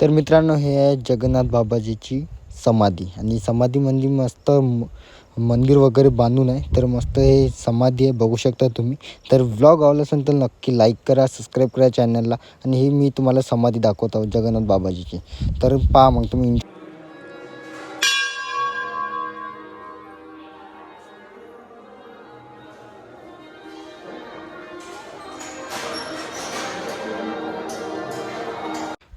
तर मित्रांनो हे आहे जगन्नाथ बाबाजीची समाधी. आणि समाधीमध्ये म्हणजे मस्त म- मंदिर वगैरे बांधून आहे. तर मस्त हे समाधी आहे बघू शकता तुम्ही. तर व्लॉग आवडला असेल तर नक्की लाईक करा सबस्क्राईब करा चॅनलला आणि ही मी तुम्हाला समाधी दाखवत आहोत जगन्नाथ बाबाजीची. तर पहा मग तुम्ही.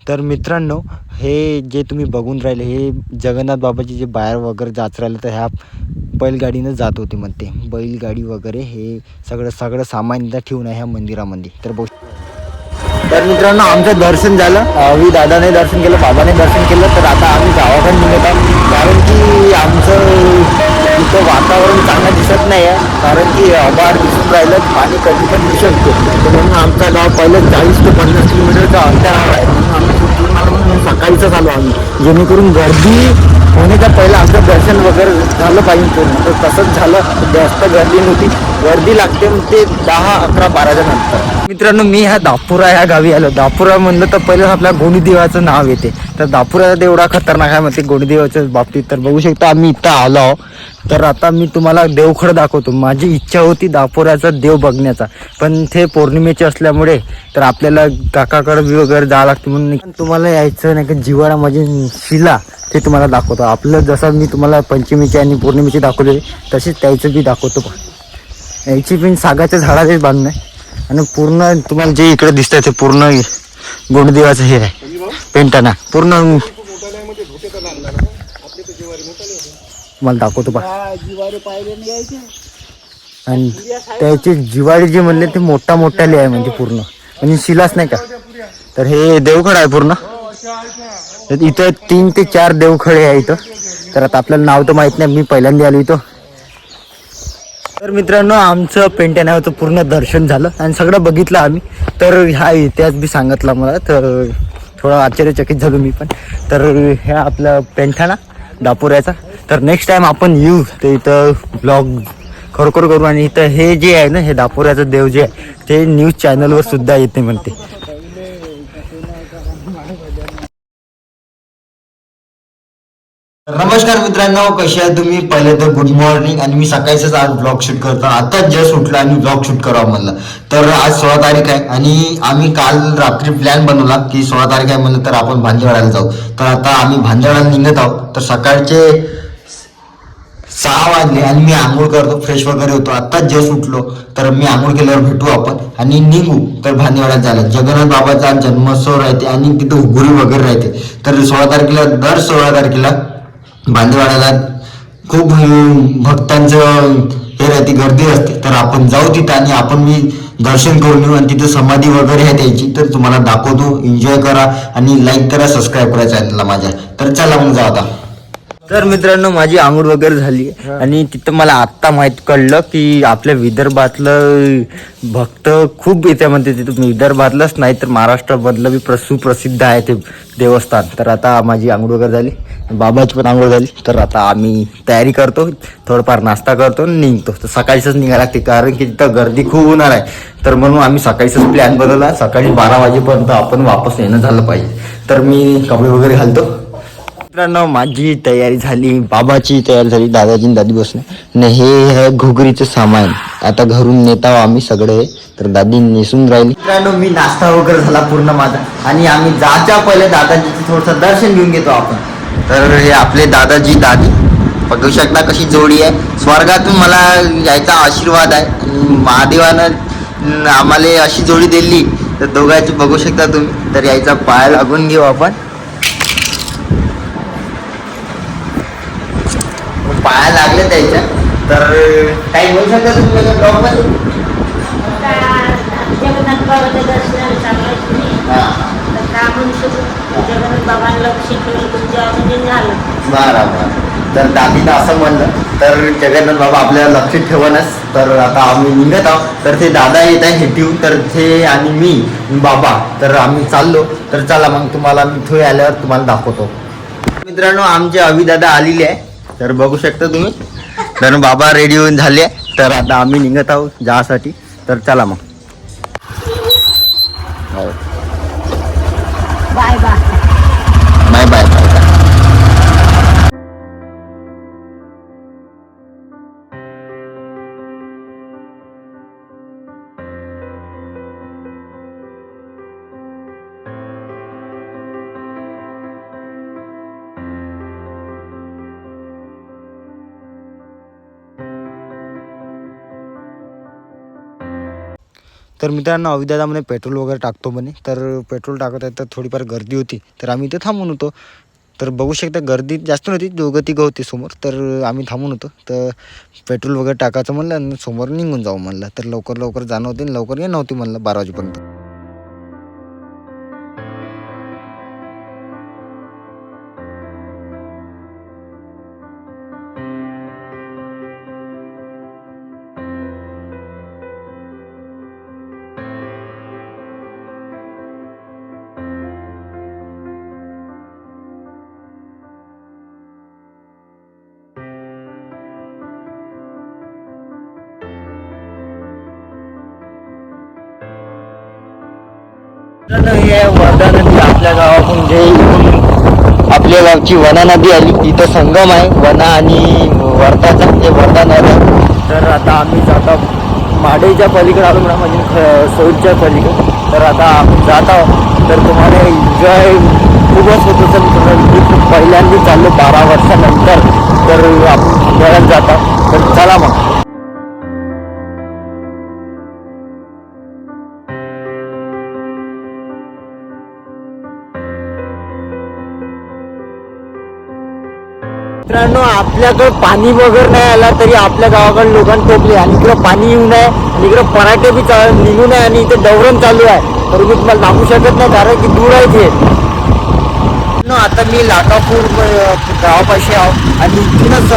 तर मित्रांनो हे जे तुम्ही बघून राहिले हे जगन्नाथ बाबाची जे बाहेर वगैरे जात राहिलं तर ह्या बैलगाडीनं जात होती म्हणते. बैलगाडी वगैरे हे सगळं सगळं सामान ठेवून आहे ह्या मंदिरामध्ये. तर बघ तर मित्रांनो आमचं दर्शन झालं. आम्ही दादाने दर्शन केलं बाबाने दर्शन केलं तर आता आम्ही गावाकडे निघत आहोत. कारण की आमचं इथं वातावरण चांगलं दिसत नाही आहे कारण की आभाळ दिसून राहिलं पाणी कधी पण दिसत शकतो तर म्हणून आमचा गाव पहिलं चाळीस ते पन्नास किलोमीटरचा अंतरावर आहे. सकाळीच आलो आम्ही. जेणेकरून गर्दी होण्याच्या पहिलं आमचं दर्शन वगैरे झालं पाहिजे पूर्ण. तर तसंच झालं. जास्त गर्दी नव्हती. गर्दी लागते मग ते दहा अकरा बाराच्या नंतर. मित्रांनो मी ह्या दापुरा ह्या गावी आलो. दापुरा म्हणलं तर पहिलं आपल्या गोणीदेवाचं नाव येते. तर दापुरा एवढा खतरनाक आहे म्हणते. गोणीदेवाच्या बाबतीत तर बघू शकता आम्ही इथं आलो तर आता मी तुम्हाला देवखड दाखवतो. माझी इच्छा होती दापोऱ्याचा देव बघण्याचा. पण ते पौर्णिमेचे असल्यामुळे तर आपल्याला काकाकडे वगैरे जावं लागतं म्हणून तुम्हाला यायचं नाही का जिवाळा म्हणजे शिला ते तुम्हाला दाखवतो. आपलं जसं मी तुम्हाला पंचमीची आणि पौर्णिमेची दाखवले तसेच त्याचं बी दाखवतो पण याची पण सागाच्या झाडाचेच बांधणं आहे. आणि पूर्ण तुम्हाला जे इकडे दिसतंय ते पूर्ण गोंडदेवाचं हे आहे. पेंटाना. पूर्ण मला दाखवतो पा आणि त्याचे जिवाळे जे म्हणले ते मोठा मोठाले आहे म्हणजे पूर्ण. म्हणजे शिलाच नाही का? तर हे देवखड आहे पूर्ण. तर इथं तीन ते चार देवखडे आहे इथं. तर आता आपल्याला नाव तर माहीत नाही मी पहिल्यांदा आलो इथं. तर मित्रांनो आमचं पेंट्या पूर्ण दर्शन झालं आणि सगळं बघितलं आम्ही. तर हा इतिहास बी सांगितला मला तर थोडा आश्चर्यचकित झालो मी पण. तर ह्या आपला पेंठाणा दापोऱ्याचा. तर नेक्स्ट टाइम आपण येऊ ते इथं ब्लॉग खरोखर करू आणि इथं हे जे आहे ना हे दापोऱ्याचं देव जे आहे ते न्यूज चॅनलवर सुद्धा येते म्हणते. नमस्कार मित्रांनो कसे आहे तुम्ही? पहिले तर गुड मॉर्निंग आणि मी सकाळीच आज ब्लॉग शूट करतो. आता जस्ट उठला आणि ब्लॉग शूट करावं म्हणलं. तर आज सोळा तारीख आहे आणि आम्ही काल रात्री प्लॅन बनवला की सोळा तारीख आहे म्हणलं तर आपण भांजेवाड्याला जाऊ. तर आता आम्ही भांजेवाड्याला निघत आहोत. तर सकाळचे सहा वाजले आणि मी आंघोळ करतो फ्रेश वगैरे होतो. आत्ताच जस्ट उठलो तर मी आंघोळ केल्यावर भेटू आपण आणि निघू तर भांदेवाड्यात झालं जगन्नाथ बाबाचा जन्मोत्सव राहते आणि तिथं उघुरी वगैरे राहते. तर सोळा तारखेला दर सोळा तारखेला भांदेवाड्याला खूप भक्तांचं हे राहते गर्दी असते. तर आपण जाऊ तिथं आणि आपण मी दर्शन करून येऊ आणि तिथं समाधी वगैरे आहे त्याची तर तुम्हाला दाखवतो. एन्जॉय करा आणि लाईक करा सबस्क्राईब करा चॅनलला माझ्या. तर चला मग जाऊ आता. तर मित्रांनो माझी आंघोळ वगैरे झाली आणि तिथं मला आत्ता माहीत कळलं की आपल्या विदर्भातलं भक्त खूप येते म्हणते तिथं. विदर्भातलंच नाही तर महाराष्ट्रामधलं बी प्र- सुप्रसिद्ध आहे ते देवस्थान. तर आता माझी आंघोळ वगैरे झाली. बाबाची पण आंघोळ झाली. तर आता आम्ही तयारी करतो. थोडंफार नाश्ता करतो आणि निघतो. तर सकाळीच निघायला लागते. कारण की तिथं गर्दी खूप होणार आहे. तर म्हणून आम्ही सकाळीच प्लॅन बनवला. सकाळी बारा वाजेपर्यंत आपण वापस येणं झालं पाहिजे. तर मी कपडे वगैरे घालतो. मित्रांनो माझी तयारी झाली बाबाची तयारी झाली दादाजी दादी बसणे आणि हे आहे घुगरीचं सामान. आता घरून नेता आहो आम्ही सगळे. तर दादी नेसून राहिली. मित्रांनो मी नाश्ता वगैरे झाला पूर्ण माझा. आणि आम्ही जाच्या पहिले दादाजीचं थोडंसं दर्शन घेऊन घेतो आपण. तर हे आपले दादाजी दादी. बघू शकता कशी जोडी आहे. स्वर्गातून मला यायचा आशीर्वाद आहे. महादेवानं आम्हाला अशी जोडी दिली. तर दोघांची बघू शकता तुम्ही. तर यायचा पाय लागून घेऊ आपण. पाया लागले त्याच्या. तर काही बोलू शकता तुम्ही माझ्या ब्लॉगमध्ये? तर तुमच्या तर दादीनं असं म्हणलं तर जगन्नाथ बाबा आपल्याला लक्ष ठेवणच तर आता आम्ही निघत आहोत. तर ते दादा येत आहे हेटिव तर ते आणि मी बाबा तर आम्ही चाललो. तर चला मग तुम्हाला मी इथे आल्यावर तुम्हाला दाखवतो. मित्रांनो आमचे अभिदादा आलेले आहे. तर बघू शकता तुम्ही. तर बाबा रेडी होऊन झाले. तर आता आम्ही निघत आहोत जासाठी. तर चला मग. हो. तर मित्रांनो अविदादा म्हणे पेट्रोल वगैरे टाकतो म्हणे. तर पेट्रोल टाकत आहे तर थोडीफार गर्दी होती. तर आम्ही इथे थांबून होतो. तर बघू शकता गर्दी जास्त नव्हती दोघं तिघं होती समोर. तर आम्ही थांबून होतो. तर पेट्रोल वगैरे टाकायचं म्हणलं आणि समोर निघून जाऊ म्हणलं. तर लवकर लवकर जाणं होते लवकर ये नव्हती म्हणलं बारा वाजेपर्यंत. ही वर्धा नदी आपल्या गावातून जे आपल्या गावची वना नदी आली तिथं संगम आहे वना आणि वर्धाचा म्हणजे वर्धा नदी तर आता आम्ही जाता माडेच्या पलीकडे आलो म्हणा म्हणजे ख- पलीकडे. तर आता आम्ही जात आहोत. तर तुम्हाला एन्जॉय खूपच होत असेल. मी खूप पहिल्यांदा चाललो बारा वर्षानंतर. तर आपण खंडाळ्यात जात आहोत. तर चला मग. आपल्याकडं पाणी वगैरे नाही आला तरी आपल्या गावाकडे लोकांनी टोपले. आणि इकडं पाणी येऊ नये आणि इकडं पराठे बी चा निघू नये आणि इथे डवरण चालू आहे. तर मी तुम्हाला दाखवू शकत नाही कारण की दूर आहे ते आता मी लाटापूर गावापाशी आहो. आणि इथूनच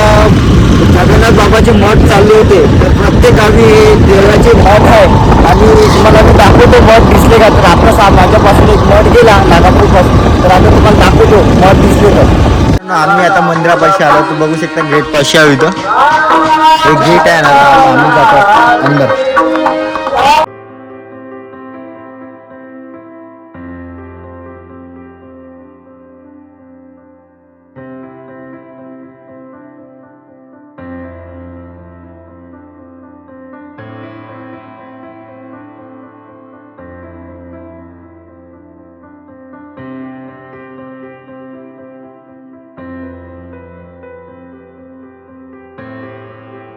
जगन्नाथ बाबाचे मठ चालले होते. तर प्रत्येक गावी देवाचे मठ आहे. आणि तुम्हाला मी दाखवतो मठ दिसले का? तर आता माझ्यापासून एक मठ गेला लाटापूरपासून. तर आता तुम्हाला दाखवतो मठ दिसले तर. आम्ही आता मंदिरापाशी आलो तू बघू शकता गेट पाशी आहो इथं. एक गेट आहे ना आम्ही जातो अंदर.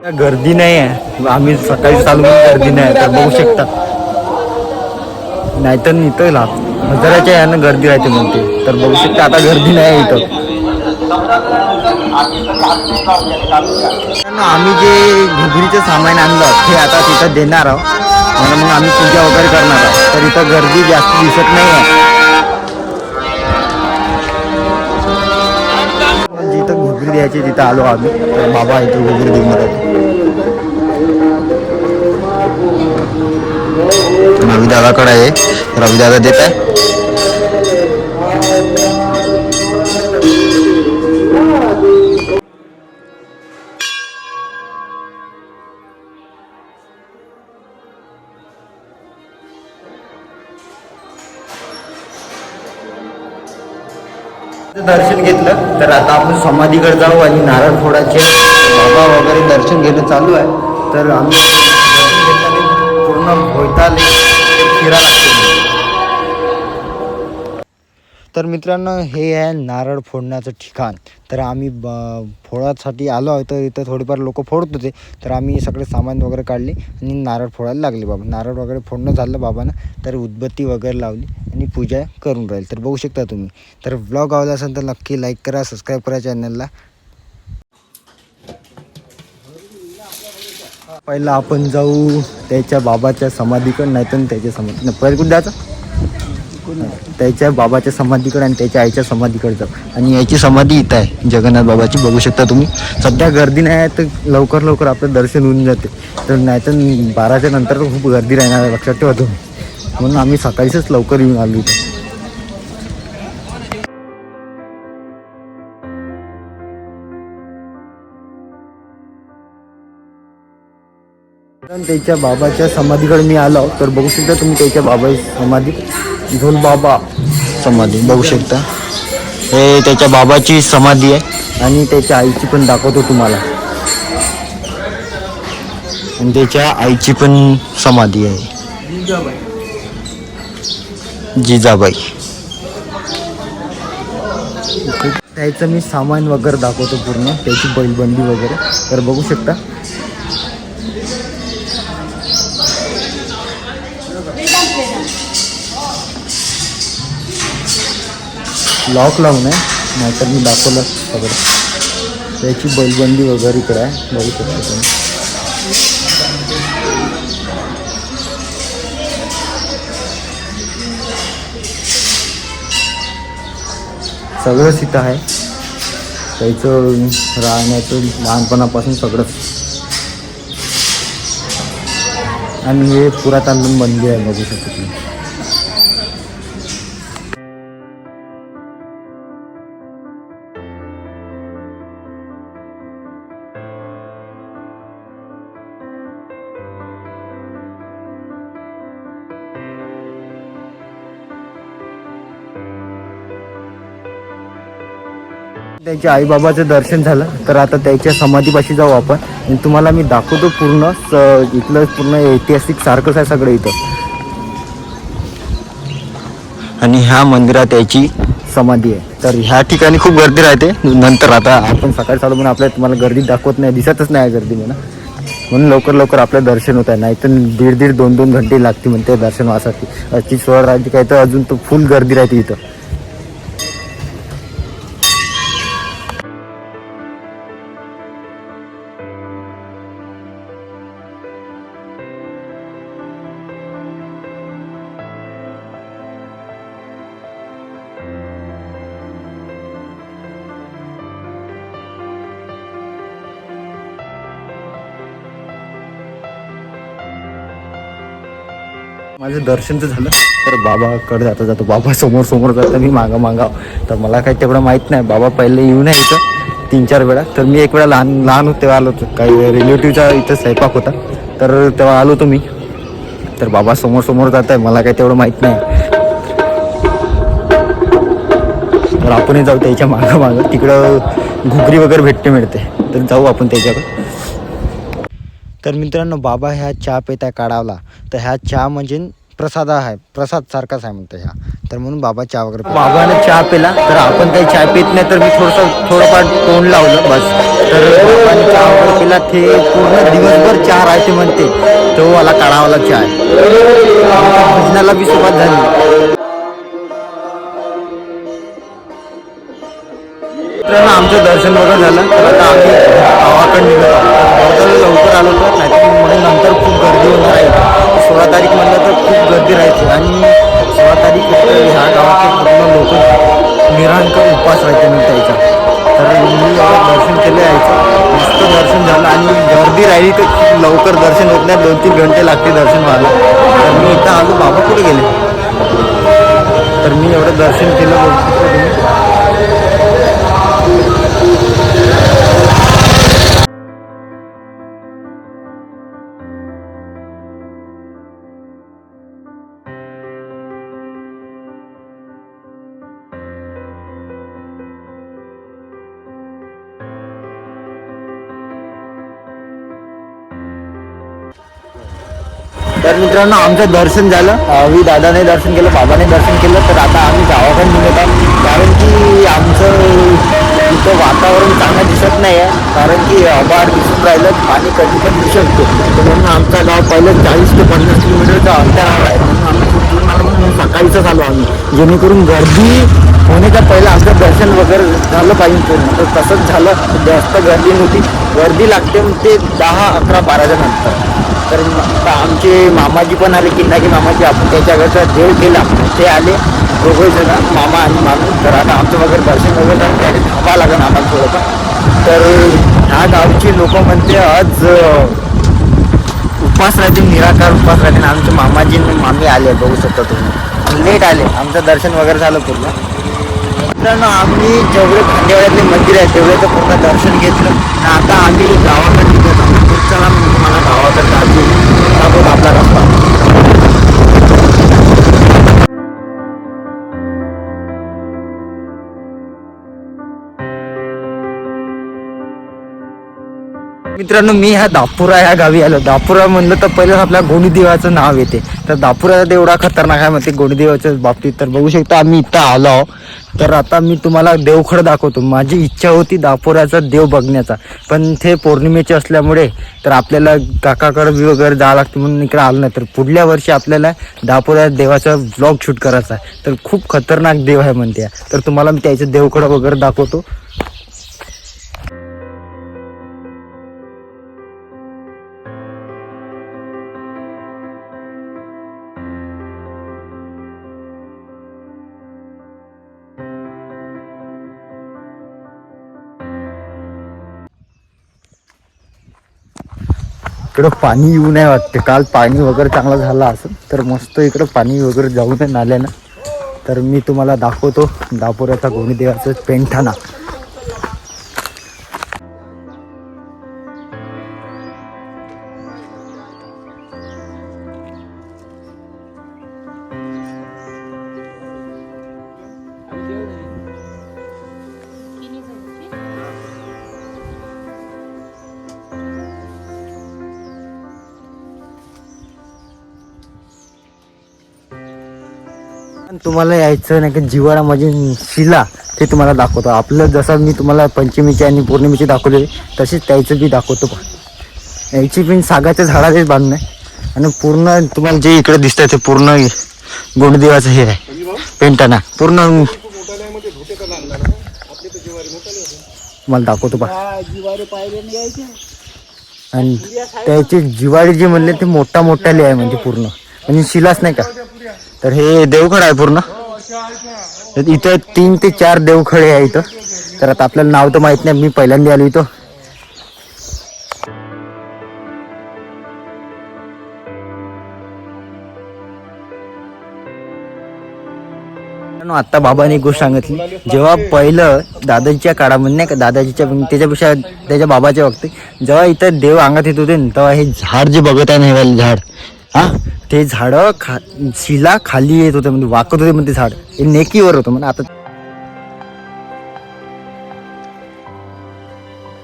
गर्दी नाही आहे. आम्ही सकाळी चालू गर्दी नाही तर बघू शकता. नाहीतर इथं ला हजाराच्या यानं गर्दी राहते म्हणते. तर बघू शकता आता गर्दी नाही आहे इथं. आम्ही जे घुगरीचं सामान आणलं ते आता तिथं देणार आहोत. म्हणून मग आम्ही पूजा वगैरे करणार आहोत. तर इथं गर्दी जास्त दिसत नाही आहे. जिथं घुगरी द्यायची तिथं आलो आम्ही तर बाबा इथं घुगरी देऊन राहिले रवी दादाकडे आहे रवी दादा देत आहे दर्शन घेतलं तर आता आपण समाधीकडे जाऊ आणि नारळ फोडाचे बाबा वगैरे दर्शन घेणं चालू आहे. तर आम्ही दर्शन घेतल्याने पूर्ण भोयताले फिरा. तर मित्रांनो हे आहे नारळ फोडण्याचं ठिकाण. तर आम्ही ब फोडासाठी आलो आहे तर इथं थोडीफार लोक फोडत होते. तर आम्ही सगळे सामान वगैरे काढले आणि नारळ फोडायला लागले बाबा. नारळ वगैरे फोडणं झालं बाबानं तर उदबत्ती वगैरे लावली. आणि पूजा करून राहील. तर बघू शकता तुम्ही. तर ब्लॉग आवडला असेल तर नक्की लाईक करा सबस्क्राईब करा चॅनलला पहिला आपण जाऊ त्याच्या बाबाच्या समाधीकडे नाही तर त्याच्या समाधी पहिले कुठे जायचं? त्याच्या बाबाच्या समाधीकडे आणि त्याच्या आईच्या समाधीकडे जाऊ. आणि याची समाधी इथं आहे. जगन्नाथ बाबाची बघू शकता तुम्ही. सध्या गर्दी नाही आहे तर लवकर लवकर आपलं दर्शन होऊन जाते. तर नाही तर बाराच्या नंतर खूप गर्दी राहणार लक्षात ठेवा तुम्ही. म्हणून आम्ही सकाळीच लवकर येऊन आलो इथं. त्याच्या बाबाच्या समाधीकडे मी आलो तर बघू शकता तुम्ही त्याच्या बाबाची समाधी झोल बाबा समाधी बघू शकता. हे त्याच्या बाबाची समाधी आहे. आणि त्याच्या आईची पण दाखवतो तुम्हाला. आणि त्याच्या आईची पण समाधी आहे. जिजाबाई. त्याचं मी सामान वगैरे दाखवतो पूर्ण त्याची बैलबंदी वगैरे. तर बघू शकता. लॉक लावून आहे नाहीतर मी दाखवलं सगळं. त्याची बैलबंदी वगैरे इकडे आहे बघू शकता तुम्ही. सगळंच इथं आहे. त्याचं राहण्याचं लहानपणापासून सगळंच आणि हे पुरातन बंदी आहे बघू शकतो त्यांच्या आईबाबाचं दर्शन झालं. तर आता त्याच्या समाधीपाशी जाऊ आपण. आणि तुम्हाला मी दाखवतो पूर्ण स- इथलं पूर्ण ऐतिहासिक सारखंच आहे सगळं इथं. आणि ह्या मंदिरात याची समाधी आहे. तर ह्या ठिकाणी खूप गर्दी राहते. नंतर आता आपण सकाळी चालू म्हणून आपल्याला तुम्हाला गर्दी दाखवत नाही. दिसतच नाही गर्दी म्हणून म्हणून लवकर लवकर आपलं दर्शन होत आहे. नाही तर दीड दीड दोन दोन घंटे लागते म्हणते दर्शन व्हासाठी अशी सोळा राहते काय तर अजून तो फुल गर्दी राहते इथं. माझं दर्शन तर झालं. तर बाबाकडे जाता जातो बाबा समोर समोर जातो मी मागं मागा. तर मला काही तेवढं माहीत नाही. बाबा पहिले येऊन आहे इथं तीन चार वेळा. तर मी एक वेळा लहान लहान होते तेव्हा आलो होतो. काही रिलेटिव्हचा इथं स्वयंपाक होता. तर तेव्हा आलो होतो मी. तर बाबा समोर समोर जात आहे. मला काही तेवढं माहीत नाही. तर आपणही जाऊ त्याच्या मागं मागं. तिकडं घुगरी वगैरे भेटते मिळते. तर जाऊ आपण त्याच्याकडे. तर मित्रांनो बाबा ह्या चहा पिता काढावला. तर ह्या चहा म्हणजे प्रसाद आहे. प्रसाद सारखाच आहे म्हणतो ह्या. तर म्हणून बाबा चहा वगैरे बाबाने चहा पिला. तर आपण काही चहा पित नाही तर मी थोडंसं थोडंफार तोंड लावलं बस. तर बाबाने चहा वगैरे पिला. ते पूर्ण दिवसभर चहा राहते म्हणते. तो मला काढावाला चहा. भजनाला बी सुरुवात झाली. मित्रांनो आमचं दर्शन वगैरे झालं. तर आता आम्ही गावाकडे निघत आहोत तर लवकर आलो तर नाही म्हणून नंतर खूप गर्दी होणार आहे सोळा तारीख म्हणलं तर खूप गर्दी राहायची. आणि सोळा तारीख ह्या गावाचे पूर्ण लोक निरांकर उपवास राहायचे मी त्याचा. तर मी एवढं दर्शन केलं यायचं. मस्त दर्शन झालं. आणि गर्दी राहिली तर लवकर दर्शन होत नाही. दोन तीन घंटे लागते दर्शन व्हायला. तर मी इथं आलो. बाबा कुठे गेले? तर मी एवढं दर्शन केलं. तर मित्रांनो आमचं दर्शन झालं. मी दादाने दर्शन केलं बाबाने दर्शन केलं तर आता आम्ही गावाकडे निघत आहोत कारण की आमचं इथं वातावरण चांगलं दिसत नाही आहे. कारण की आभार दिसून राहिलं पाणी कधी पण दिसू शकतो तर म्हणून आमचा गाव पहिलं चाळीस ते पन्नास किलोमीटरचं अंतरावर आहे. म्हणून आम्ही म्हणून सकाळीच आलो आम्ही. जेणेकरून गर्दी होण्याच्या पहिलं आमचं दर्शन वगैरे झालं पाहिजे पूर्ण. तर तसंच झालं. जास्त गर्दी नव्हती. गर्दी लागते मग ते दहा अकरा बाराच्या नंतर. तर आता आमचे मामाजी पण आले की नाही मामाजी आपण त्याच्याकडचा देव केला ते आले. दोघंजण मामा आणि मामी तर आता आमचं वगैरे दर्शन वगैरे झालं, त्याने थांबा लागेल आम्हाला थोडंफार. तर ह्या गावची लोक म्हणते आज उपास राहतील राहते निराकार उपास राहते आमचे मामाजी आणि मामी आले बघू शकता तुम्ही. लेट आले आमचं दर्शन वगैरे झालं पूर्ण. मित्रांनो आम्ही जेवढे खांदेवाड्यातले मंदिर आहे तेवढे तर पूर्ण दर्शन घेतलं. आता आम्ही गावाकडे मित्रांनो मी ह्या दापुरा ह्या गावी आलो. दापुरा म्हणलं तर पहिलं आपल्या गोणीदेवाचं नाव येते. तर दापुरा एवढा खतरनाक आहे म्हणते गोणीदेवाच्या बाबतीत. तर बघू शकता आम्ही इथं आलो तर आता मी तुम्हाला देवखड दाखवतो. माझी इच्छा होती दापोऱ्याचा देव बघण्याचा. पण ते पौर्णिमेचे असल्यामुळे तर आपल्याला काकाकडे वगैरे जावं लागतं म्हणून इकडे आलं नाही. तर पुढल्या वर्षी आपल्याला दापुरा देवाचा ब्लॉग शूट करायचा आहे. तर खूप खतरनाक देव आहे म्हणते. तर तुम्हाला मी त्याचं देवखडं वगैरे दाखवतो. इकडं पाणी येऊ नाही वाटते. काल पाणी वगैरे चांगलं झालं असं तर मस्त इकडं पाणी वगैरे जाऊ नये नाल्यानं. तर मी तुम्हाला दाखवतो दापोऱ्याचा गोणी देवाचं पेंठाणा तुम्हाला यायचं नाही का जिवाळा म्हणजे शिला ते तुम्हाला दाखवतो. आपलं जसं मी तुम्हाला पंचमीची आणि पौर्णिमेची दाखवले तसेच त्याचं बी दाखवतो पण याची पण सागाच्या झाडाचेच बांधणं आहे. आणि पूर्ण तुम्हाला जे इकडे दिसतंय ते पूर्ण गोंडदेवाचं हे आहे. पेंटाना. पूर्ण मला दाखवतो पा आणि त्याचे जिवाळी जे म्हणले ते मोठा मोठाले आहे म्हणजे पूर्ण. म्हणजे शिलाच नाही का? तर हे देवखड आहे पूर्ण. तर इथं तीन ते चार देवखडे आहे इथं. तर आता आपल्याला नाव तर माहीत नाही मी पहिल्यांदा आलो इथं. आता बाबाने एक गोष्ट सांगितली. जेव्हा पहिलं दादाजीच्या काळामध्ये नाही का दादाजीच्या त्याच्यापेक्षा त्याच्या बाबाच्या वक्ती जेव्हा इथं देव अंगात येत होते ना, तेव्हा हे झाड जे बघत आहे ना हे झाड हा? ते झाड खा शिला खाली येत होते म्हणजे वाकत होते म्हणजे झाड. हे नेकीवर होतं म्हणजे आता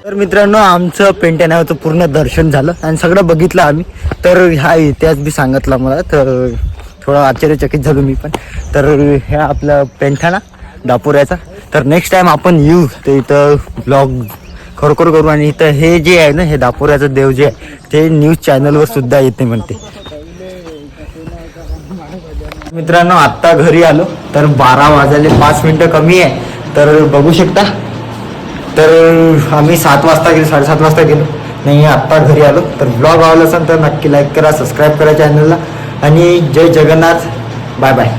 तर मित्रांनो आमचं पेंट्यानावचं पूर्ण दर्शन झालं. आणि सगळं बघितलं आम्ही. तर हा इतिहास बी सांगितला मला. तर थोडा आश्चर्यचकित झालो मी पण. तर ह्या आपला पेंठाणा दापोऱ्याचा. तर नेक्स्ट टाइम आपण येऊ. ते इथं ब्लॉग खरोखर करू. आणि इथं हे जे आहे ना हे दापोऱ्याचं देव जे आहे ते न्यूज चॅनलवर सुद्धा येते म्हणते. मित्रांनो आत्ता घरी आलो. तर बारा वाजायला पाच मिनटं कमी आहे. तर बघू शकता. तर आम्ही सात वाजता गेलो साडेसात वाजता गेलो. नाही आत्ता घरी आलो. तर ब्लॉग आवडला असेल तर नक्की लाईक करा सबस्क्राईब करा चॅनलला आणि जय जगन्नाथ. Bye bye